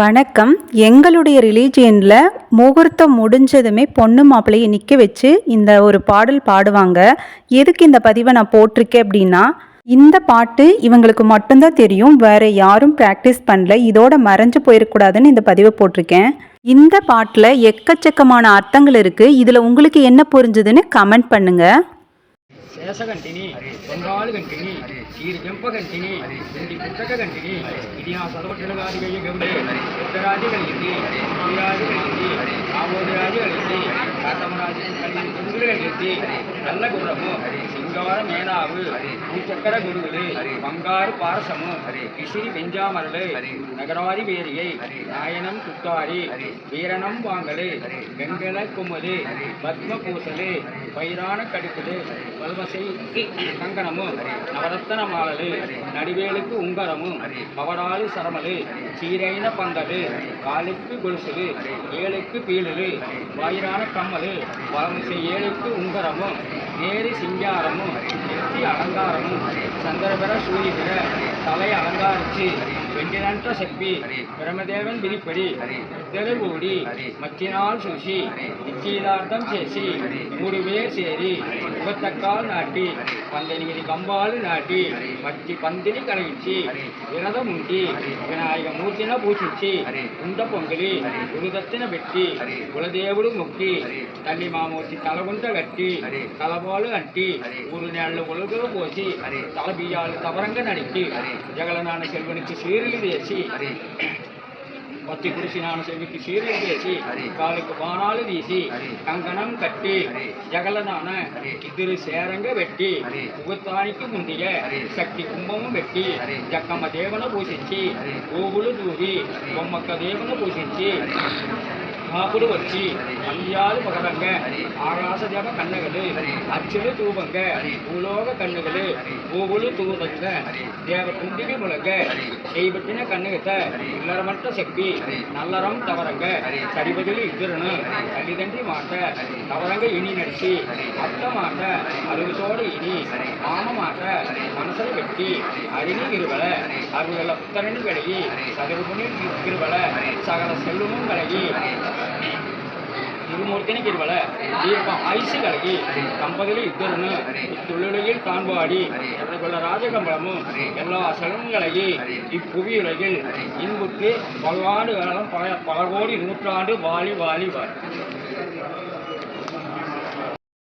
வணக்கம். எங்களுடைய ரிலீஜியனில் முகூர்த்தம் முடிஞ்சதுமே பொண்ணு மாப்பிள்ளையை நிற்க வச்சு இந்த ஒரு பாடல் பாடுவாங்க. எதுக்கு இந்த பதிவை நான் போட்டிருக்கேன் அப்படின்னா இந்த பாட்டு இவங்களுக்கு மட்டும்தான் தெரியும். வேற யாரும் ப்ராக்டிஸ் பண்ணல. இதோட மறைஞ்சு போயிடக்கூடாதுன்னு இந்த பதிவை போட்டிருக்கேன். இந்த பாட்டில் எக்கச்சக்கமான அர்த்தங்கள் இருக்குது இதில் உங்களுக்கு என்ன புரிஞ்சுதுன்னு கமெண்ட் பண்ணுங்கள் శేషగంటిని పొందాలుగంటిని తీరు పెంపగంటిని ఇంటి పుట్టకగంటిని ఇది నా సర్వక్షణగాది గయ్య గమని ఉత్తరాది కలిగింది రాజు కలిగింది ఆమోదరాజు కలిగింది కాతమరాజు కలిగింది నల్ల గుర్రము மங்கள மேனாவு சக்கர குருவிலே பங்காறு பாரசமு இசை வெஞ்சாமரலே நகராரி வேரியை நாயனம் குத்தாரி வீரணம் வாங்கலு வெங்கல குமலே பத்ம பூசலே கடுக்குது கடுக்குலே வல்வசை கங்கணமு நவரத்தன மாலலே நடிவேலுக்கு உங்கரமு பவராலு சரமலு சீரைன பந்தலு காலுக்கு கொலுசலு ஏழுக்கு பீழலு வயிறான கம்மலு வளமிசை ஏழுக்கு உங்கரமும் நேரு சிங்காரமு número. நெற்றி அலங்காரணம் சந்திரபெற சூரியபெற தலை அலங்காரிச்சு வெண்டினற்ற சக்தி பிரமதேவன் விரிப்படி தெருகூடி மச்சினால் சூசி நிச்சயதார்த்தம் சேசி மூடுவேர் சேரி முகத்தக்கால் நாட்டி பந்தனிகிரி கம்பாலு நாட்டி மச்சி பந்தினி கலவிச்சு விரதம் உண்டி விநாயக மூர்த்தின பூசிச்சு உண்ட பொங்கலி குருதத்தின வெட்டி குலதேவுடு முக்தி தள்ளி மாமூர்த்தி தலகுண்ட கட்டி தலபோல கட்டி ஒரு நேரில் ಕೊಳಗ ಹೋಸಿ ತಲ ಬೀಜಾಲು ತವರಂಗ ನಡಿಕ್ಕಿ ಜಗಳನಾನ ಸೆಲ್ವನಿಕ್ಕಿ ಸೀರಲಿ ವೇಸಿ పత్తి కురిసి నానసేవికి చీరలు వేసి కాళ్ళకు బాణాలు తీసి కంకణం కట్టి జగల నాన ఇద్దరు సేరంగా పెట్టి ముహూర్తానికి ముందుగా శక్తి కుంభము పెట్టి జక్కమ్మ దేవును పూజించి గోగులు దూరి బొమ్మక్క దేవును పూజించి காப்புடு வச்சு அம்பியாறு பகரங்க ஆகாச ஜப கண்ணகளு அச்சுடு தூபங்க. பூலோக கண்ணுகளு. பூவுளு தூபங்க. தேவ குண்டிகை முழங்க. செய்பட்டின கண்ணுகத்தை. இல்லறமற்ற செப்பி. நல்லறம் தவறங்க. சரிபதில் இத்திரனு கல்லிதண்டி மாட்ட. தவறங்க இனி நடிச்சு அத்த மாட்ட. அருவத்தோடு இனி. மாம மாட்ட. மனசல வெட்டி அரிணி கிருவல அருள புத்தரணி கழகி சதுர்புணி கிருவல சகல செல்வமும் கழகி திருமூர்த்தினி தீர்க்கம் ஐசு கலகி கம்பதிலே இத்தருன்னு இத்துள்ளுலகில் காண்பாடி கொள்ள ராஜகம்பளமும் எல்லா செல்வங்களகி இப்புவி இப்புவியுலகில் இன்புக்கு பல்லாண்டு காலம் பல பல கோடி நூற்றாண்டு வாலி வாலி வாலி